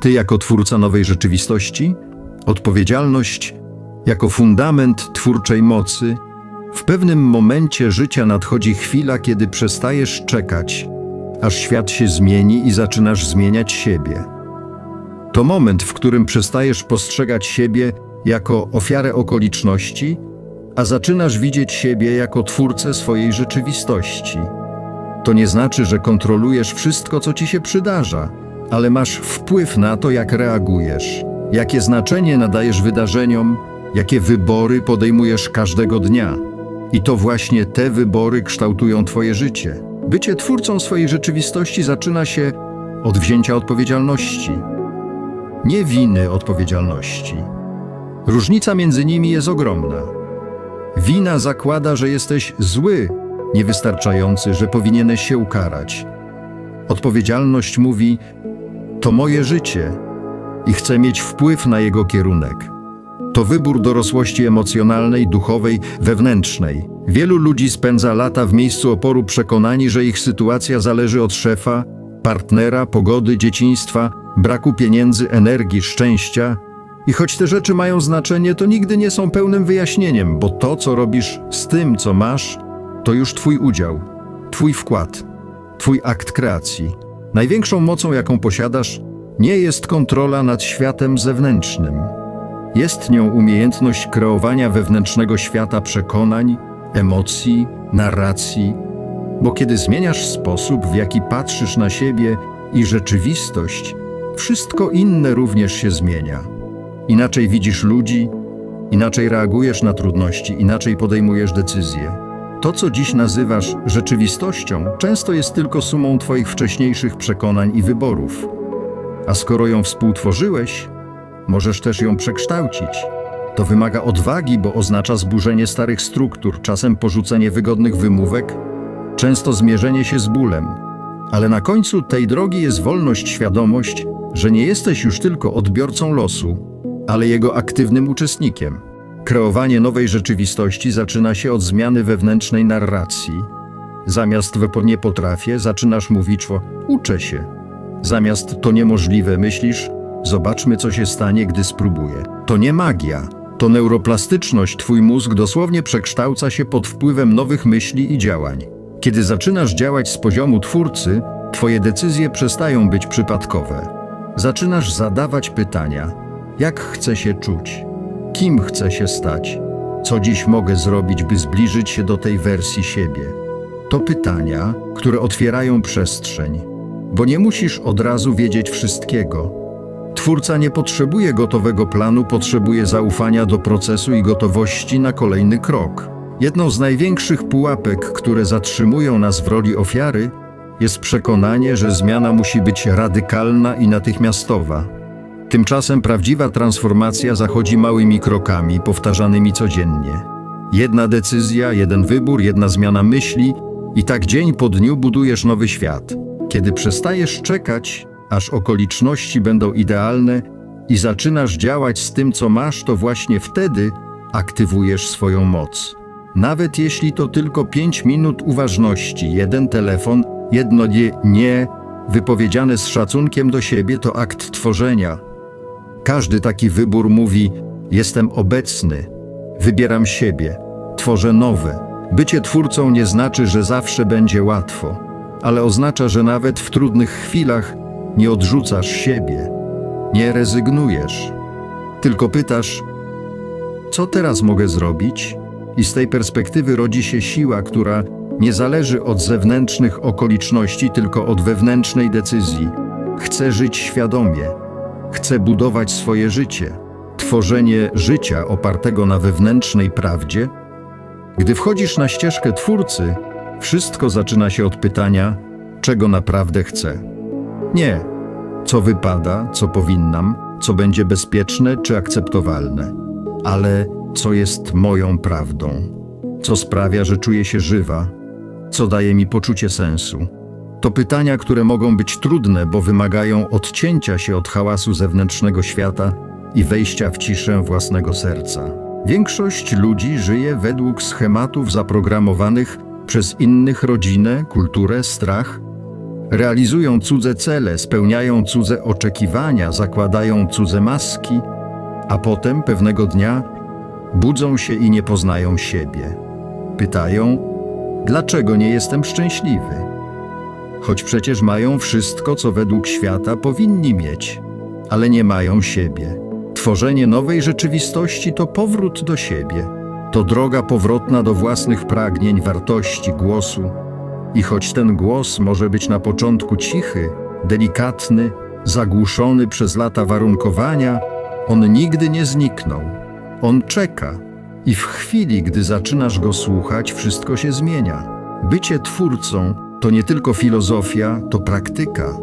Ty jako twórca nowej rzeczywistości, odpowiedzialność jako fundament twórczej mocy. W pewnym momencie życia nadchodzi chwila, kiedy przestajesz czekać, aż świat się zmieni i zaczynasz zmieniać siebie. To moment, w którym przestajesz postrzegać siebie jako ofiarę okoliczności, a zaczynasz widzieć siebie jako twórcę swojej rzeczywistości. To nie znaczy, że kontrolujesz wszystko, co ci się przydarza, ale masz wpływ na to, jak reagujesz, jakie znaczenie nadajesz wydarzeniom, jakie wybory podejmujesz każdego dnia. I to właśnie te wybory kształtują Twoje życie. Bycie twórcą swojej rzeczywistości zaczyna się od wzięcia odpowiedzialności, nie winy odpowiedzialności. Różnica między nimi jest ogromna. Wina zakłada, że jesteś zły, niewystarczający, że powinieneś się ukarać. Odpowiedzialność mówi: To moje życie i chcę mieć wpływ na jego kierunek. To wybór dorosłości emocjonalnej, duchowej, wewnętrznej. Wielu ludzi spędza lata w miejscu oporu przekonani, że ich sytuacja zależy od szefa, partnera, pogody, dzieciństwa, braku pieniędzy, energii, szczęścia. I choć te rzeczy mają znaczenie, to nigdy nie są pełnym wyjaśnieniem, bo to, co robisz z tym, co masz, to już Twój udział, Twój wkład, Twój akt kreacji. Największą mocą, jaką posiadasz, nie jest kontrola nad światem zewnętrznym. Jest nią umiejętność kreowania wewnętrznego świata przekonań, emocji, narracji, bo kiedy zmieniasz sposób, w jaki patrzysz na siebie i rzeczywistość, wszystko inne również się zmienia. Inaczej widzisz ludzi, inaczej reagujesz na trudności, inaczej podejmujesz decyzje. To, co dziś nazywasz rzeczywistością, często jest tylko sumą Twoich wcześniejszych przekonań i wyborów. A skoro ją współtworzyłeś, możesz też ją przekształcić. To wymaga odwagi, bo oznacza zburzenie starych struktur, czasem porzucenie wygodnych wymówek, często zmierzenie się z bólem. Ale na końcu tej drogi jest wolność, świadomość, że nie jesteś już tylko odbiorcą losu, ale jego aktywnym uczestnikiem. Kreowanie nowej rzeczywistości zaczyna się od zmiany wewnętrznej narracji. Zamiast w nie potrafię, zaczynasz mówić o uczę się. Zamiast to niemożliwe, myślisz zobaczmy co się stanie, gdy spróbuję. To nie magia, to neuroplastyczność, twój mózg dosłownie przekształca się pod wpływem nowych myśli i działań. Kiedy zaczynasz działać z poziomu twórcy, twoje decyzje przestają być przypadkowe. Zaczynasz zadawać pytania: jak chcę się czuć? Kim chcę się stać? Co dziś mogę zrobić, by zbliżyć się do tej wersji siebie? To pytania, które otwierają przestrzeń, bo nie musisz od razu wiedzieć wszystkiego. Twórca nie potrzebuje gotowego planu, potrzebuje zaufania do procesu i gotowości na kolejny krok. Jedną z największych pułapek, które zatrzymują nas w roli ofiary, jest przekonanie, że zmiana musi być radykalna i natychmiastowa. Tymczasem prawdziwa transformacja zachodzi małymi krokami, powtarzanymi codziennie. Jedna decyzja, jeden wybór, jedna zmiana myśli i tak dzień po dniu budujesz nowy świat. Kiedy przestajesz czekać, aż okoliczności będą idealne i zaczynasz działać z tym, co masz, to właśnie wtedy aktywujesz swoją moc. Nawet jeśli to tylko 5 minut uważności, jeden telefon, jedno nie, nie wypowiedziane z szacunkiem do siebie, to akt tworzenia. Każdy taki wybór mówi: Jestem obecny, wybieram siebie, tworzę nowe. Bycie twórcą nie znaczy, że zawsze będzie łatwo, ale oznacza, że nawet w trudnych chwilach nie odrzucasz siebie, nie rezygnujesz, tylko pytasz: Co teraz mogę zrobić? I z tej perspektywy rodzi się siła, która nie zależy od zewnętrznych okoliczności, tylko od wewnętrznej decyzji. Chcę żyć świadomie, chcę budować swoje życie. Tworzenie życia opartego na wewnętrznej prawdzie. Gdy wchodzisz na ścieżkę twórcy, wszystko zaczyna się od pytania, czego naprawdę chcę. Nie, co wypada, co powinnam, co będzie bezpieczne czy akceptowalne, ale co jest moją prawdą, co sprawia, że czuję się żywa, co daje mi poczucie sensu. To pytania, które mogą być trudne, bo wymagają odcięcia się od hałasu zewnętrznego świata i wejścia w ciszę własnego serca. Większość ludzi żyje według schematów zaprogramowanych przez innych rodzinę, kulturę, strach. Realizują cudze cele, spełniają cudze oczekiwania, zakładają cudze maski, a potem pewnego dnia budzą się i nie poznają siebie. Pytają, dlaczego nie jestem szczęśliwy? Choć przecież mają wszystko, co według świata powinni mieć, ale nie mają siebie. Tworzenie nowej rzeczywistości to powrót do siebie. To droga powrotna do własnych pragnień, wartości, głosu. I choć ten głos może być na początku cichy, delikatny, zagłuszony przez lata warunkowania, on nigdy nie zniknął. On czeka. I w chwili, gdy zaczynasz go słuchać, wszystko się zmienia. Bycie twórcą to nie tylko filozofia, to praktyka.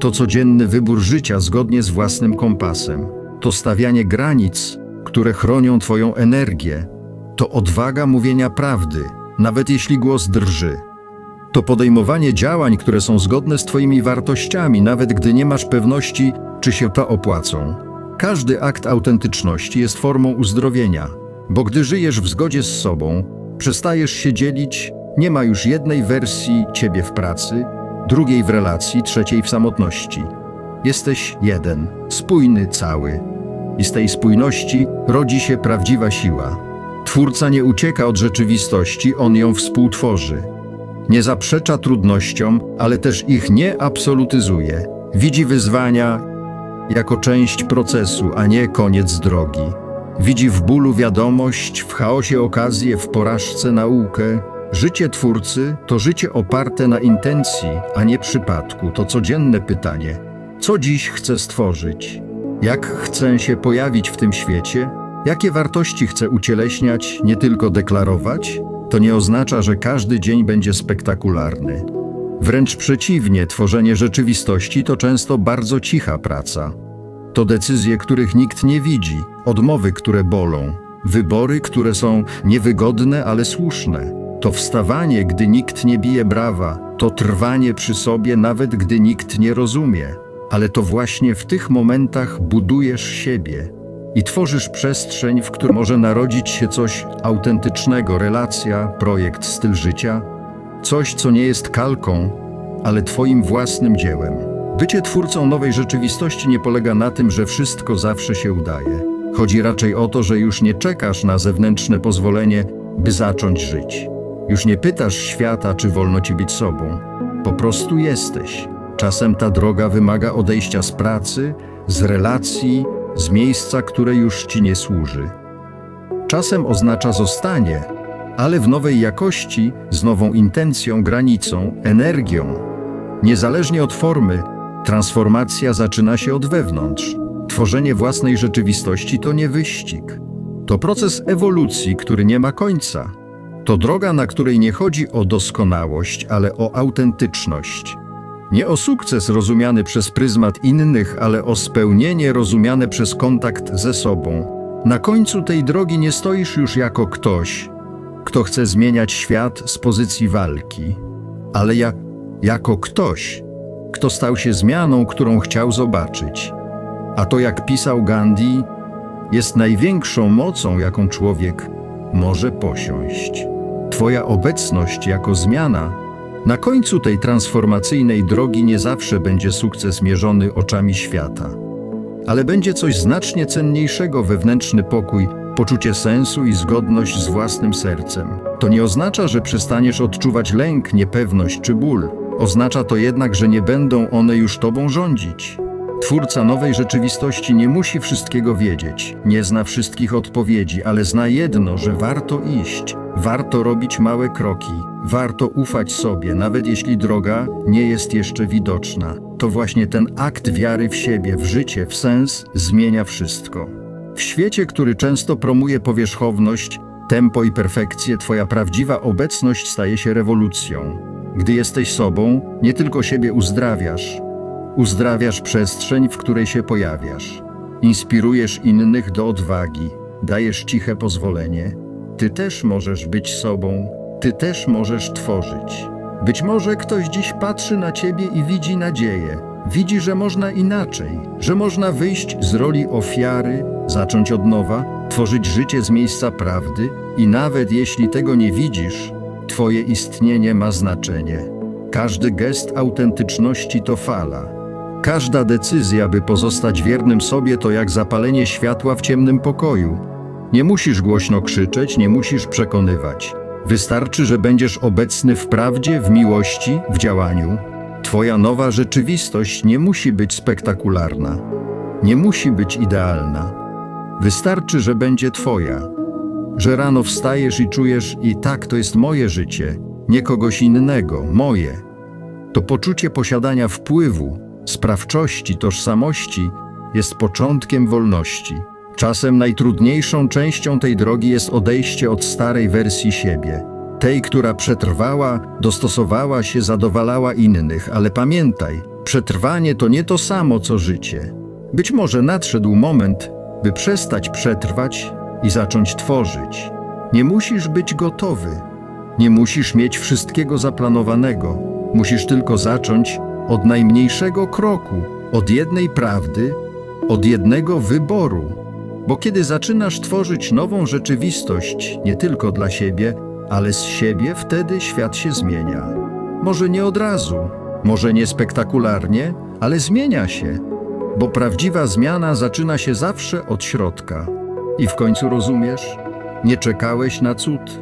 To codzienny wybór życia zgodnie z własnym kompasem. To stawianie granic, które chronią Twoją energię. To odwaga mówienia prawdy, nawet jeśli głos drży. To podejmowanie działań, które są zgodne z Twoimi wartościami, nawet gdy nie masz pewności, czy się to opłacą. Każdy akt autentyczności jest formą uzdrowienia, bo gdy żyjesz w zgodzie z sobą, przestajesz się dzielić, nie ma już jednej wersji Ciebie w pracy, drugiej w relacji, trzeciej w samotności. Jesteś jeden, spójny cały. I z tej spójności rodzi się prawdziwa siła. Twórca nie ucieka od rzeczywistości, on ją współtworzy. Nie zaprzecza trudnościom, ale też ich nie absolutyzuje. Widzi wyzwania jako część procesu, a nie koniec drogi. Widzi w bólu wiadomość, w chaosie okazję, w porażce naukę. Życie twórcy to życie oparte na intencji, a nie przypadku. To codzienne pytanie: co dziś chcę stworzyć? Jak chcę się pojawić w tym świecie? Jakie wartości chcę ucieleśniać, nie tylko deklarować? To nie oznacza, że każdy dzień będzie spektakularny. Wręcz przeciwnie, tworzenie rzeczywistości to często bardzo cicha praca. To decyzje, których nikt nie widzi, odmowy, które bolą, wybory, które są niewygodne, ale słuszne. To wstawanie, gdy nikt nie bije brawa, to trwanie przy sobie, nawet gdy nikt nie rozumie. Ale to właśnie w tych momentach budujesz siebie i tworzysz przestrzeń, w której może narodzić się coś autentycznego relacja, projekt, styl życia coś, co nie jest kalką, ale Twoim własnym dziełem. Bycie twórcą nowej rzeczywistości nie polega na tym, że wszystko zawsze się udaje. Chodzi raczej o to, że już nie czekasz na zewnętrzne pozwolenie, by zacząć żyć. Już nie pytasz świata, czy wolno ci być sobą. Po prostu jesteś. Czasem ta droga wymaga odejścia z pracy, z relacji, z miejsca, które już ci nie służy. Czasem oznacza zostanie, ale w nowej jakości, z nową intencją, granicą, energią. Niezależnie od formy, transformacja zaczyna się od wewnątrz. Tworzenie własnej rzeczywistości to nie wyścig. To proces ewolucji, który nie ma końca. To droga, na której nie chodzi o doskonałość, ale o autentyczność. Nie o sukces rozumiany przez pryzmat innych, ale o spełnienie rozumiane przez kontakt ze sobą. Na końcu tej drogi nie stoisz już jako ktoś, kto chce zmieniać świat z pozycji walki, ale ja, jako ktoś, kto stał się zmianą, którą chciał zobaczyć. A to, jak pisał Gandhi, jest największą mocą, jaką człowiek może posiąść. Twoja obecność jako zmiana na końcu tej transformacyjnej drogi nie zawsze będzie sukces mierzony oczami świata, ale będzie coś znacznie cenniejszego wewnętrzny pokój, poczucie sensu i zgodność z własnym sercem. To nie oznacza, że przestaniesz odczuwać lęk, niepewność czy ból. Oznacza to jednak, że nie będą one już tobą rządzić. Twórca nowej rzeczywistości nie musi wszystkiego wiedzieć, nie zna wszystkich odpowiedzi, ale zna jedno, że warto iść, warto robić małe kroki, warto ufać sobie, nawet jeśli droga nie jest jeszcze widoczna. To właśnie ten akt wiary w siebie, w życie, w sens zmienia wszystko. W świecie, który często promuje powierzchowność, tempo i perfekcję, Twoja prawdziwa obecność staje się rewolucją. Gdy jesteś sobą, nie tylko siebie uzdrawiasz, uzdrawiasz przestrzeń, w której się pojawiasz. Inspirujesz innych do odwagi, dajesz ciche pozwolenie. Ty też możesz być sobą, ty też możesz tworzyć. Być może ktoś dziś patrzy na ciebie i widzi nadzieję. Widzi, że można inaczej, że można wyjść z roli ofiary, zacząć od nowa, tworzyć życie z miejsca prawdy i nawet jeśli tego nie widzisz, Twoje istnienie ma znaczenie. Każdy gest autentyczności to fala. Każda decyzja, by pozostać wiernym sobie, to jak zapalenie światła w ciemnym pokoju. Nie musisz głośno krzyczeć, nie musisz przekonywać. Wystarczy, że będziesz obecny w prawdzie, w miłości, w działaniu. Twoja nowa rzeczywistość nie musi być spektakularna, nie musi być idealna. Wystarczy, że będzie Twoja. Że rano wstajesz i czujesz, i tak to jest moje życie, nie kogoś innego, moje. To poczucie posiadania wpływu, sprawczości, tożsamości jest początkiem wolności. Czasem najtrudniejszą częścią tej drogi jest odejście od starej wersji siebie, tej, która przetrwała, dostosowała się, zadowalała innych, ale pamiętaj, przetrwanie to nie to samo co życie. Być może nadszedł moment, by przestać przetrwać i zacząć tworzyć. Nie musisz być gotowy, nie musisz mieć wszystkiego zaplanowanego, musisz tylko zacząć od najmniejszego kroku, od jednej prawdy, od jednego wyboru. Bo kiedy zaczynasz tworzyć nową rzeczywistość, nie tylko dla siebie, ale z siebie, wtedy świat się zmienia. Może nie od razu, może nie spektakularnie, ale zmienia się, bo prawdziwa zmiana zaczyna się zawsze od środka. I w końcu rozumiesz, nie czekałeś na cud.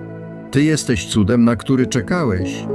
Ty jesteś cudem, na który czekałeś.